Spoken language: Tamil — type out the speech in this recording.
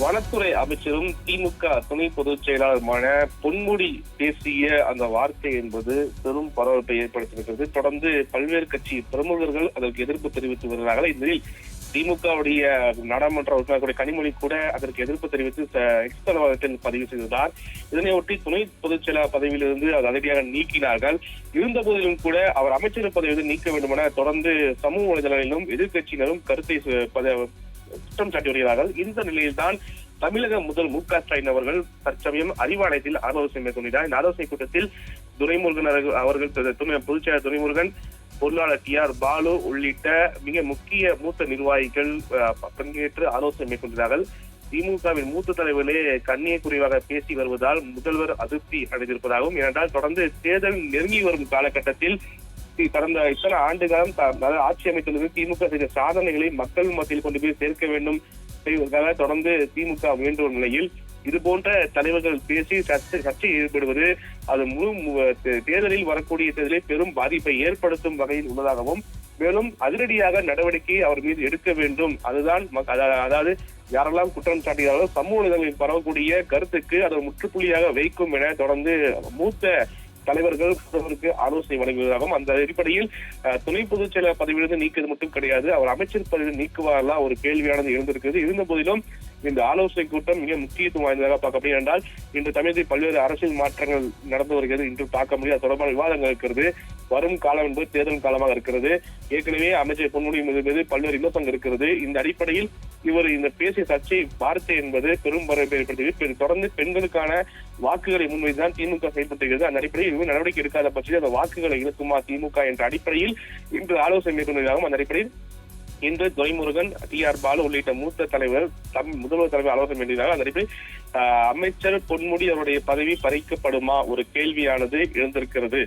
வனத்துறை அமைச்சரும் திமுக துணை பொதுச் செயலாளருமான பொன்முடி பேசிய அந்த வார்த்தை என்பது பெரும் பரபரப்பை ஏற்படுத்தியிருக்கிறது. தொடர்ந்து பல்வேறு கட்சி பிரமுகர்கள் அதற்கு எதிர்ப்பு தெரிவித்து வருகிறார்கள். இதில் திமுகவுடைய நாடாளுமன்ற உறுப்பினர்களுடைய கனிமொழி கூட அதற்கு எதிர்ப்பு தெரிவித்து எக்ஸ்தலவாதத்தில் பதிவு செய்துள்ளார். இதனையொட்டி துணை பொதுச் செயலாளர் பதவியிலிருந்து அது அதிரடியாக நீக்கினார்கள். இருந்த போதிலும் கூட அவர் அமைச்சர் பதவியிலிருந்து நீக்க வேண்டும் என தொடர்ந்து சமூக வலைதளங்களிலும் எதிர்க்கட்சியினரும் கருத்தை குற்றம் சாட்டி இந்த நிலையில்தான் தமிழக முதல் மு க ஸ்டாலின் அவர்கள் தற்சமயம் அறிவாலயத்தில் ஆலோசனை மேற்கொண்டார் இந்த ஆலோசனை கூட்டத்தில் துரைமுருகன் அவர்கள் துணை பொதுச்செயலர் துரைமுருகன் பொருளாளர் டி ஆர் பாலு உள்ளிட்ட மிக முக்கிய மூத்த நிர்வாகிகள் பங்கேற்று ஆலோசனை மேற்கொண்டார்கள் திமுகவின் மூத்த தலைவர்களே கண்ணிய குறைவாக பேசி வருவதால் முதல்வர் அதிருப்தி அடைந்திருப்பதாகவும் ஏனென்றால் தொடர்ந்து தேர்தல் நெருங்கி வரும் காலகட்டத்தில் கடந்த இத்தனை ஆண்டு காலம் அதாவது ஆட்சி அமைத்துள்ளது. திமுக செய்த சாதனைகளை மக்கள் மத்தியில் கொண்டு போய் சேர்க்க வேண்டும். செய்வதற்காக தொடர்ந்து திமுக வேண்டும் நிலையில் இது போன்ற தலைவர்கள் பேசி சர்ச்சை சர்ச்சை ஏற்படுவது அது முழு மு- தேர்தலில் வரக்கூடிய தேர்தலில் பெரும் பாதிப்பை ஏற்படுத்தும் வகையில் உள்ளதாகவும் மேலும் அதிரடியாக நடவடிக்கை அவர் மீது எடுக்க வேண்டும். அதுதான் மக்- அதாவது யாரெல்லாம் குற்றம் சாட்டுகிறார்களோ சமூக நிலையங்களில் பரவக்கூடிய கருத்துக்கு அதை முற்றுப்புள்ளியாக வைக்கும் என தொடர்ந்து மூத்த தலைவர்கள் பிரதமருக்கு ஆலோசனை வழங்குவதாகவும் அந்த அடிப்படையில் துணை பொதுச் செயலர் பதவியிலிருந்து நீக்கிறது மட்டும் கிடையாது அவர் அமைச்சர் பதவியில் நீக்குவாரா ஒரு கேள்வியானது எழுந்திருக்கிறது. இருந்த போதிலும் இந்த ஆலோசனை கூட்டம் மிக முக்கியத்துவம் வாய்ந்ததாக பார்க்கப்படும் என்றால் இன்று தமிழகத்தில் பல்வேறு அரசியல் மாற்றங்கள் நடந்து வருகிறது. இன்று பார்க்க முடியாது தொடர்பான விவாதங்கள் இருக்கிறது. வரும் காலம் என்பது தேர்தல் காலமாக இருக்கிறது. ஏற்கனவே அமைச்சர் பொன்முடி மீது பல்வேறு விமர்சனங்கள் இருக்கிறது. இந்த அடிப்படையில் இவர் இந்த பேசிய சர்ச்சை வார்த்தை என்பது பெரும் வரவேற்பை ஏற்படுத்தியது. தொடர்ந்து பெண்களுக்கான வாக்குகளை முன்வைத்துதான் திமுக செயல்பட்டுகிறது அந்த அடிப்படையில் இவங்க நடவடிக்கை எடுக்காத பட்சத்தில் அந்த வாக்குகளை இழக்குமா திமுக என்ற அடிப்படையில் இன்று ஆலோசனை மேற்கொண்டதாகவும் அந்த அடிப்படையில் இன்று துரைமுருகன் டி ஆர் பாலு உள்ளிட்ட மூத்த தலைவர் தம் முதல்வர் தலைவர் ஆலோசனை வேண்டியதாக அந்த ஆஹ், அமைச்சர் பொன்முடி அவருடைய பதவி பறிக்கப்படுமா? ஒரு கேள்வியானது எழுந்திருக்கிறது.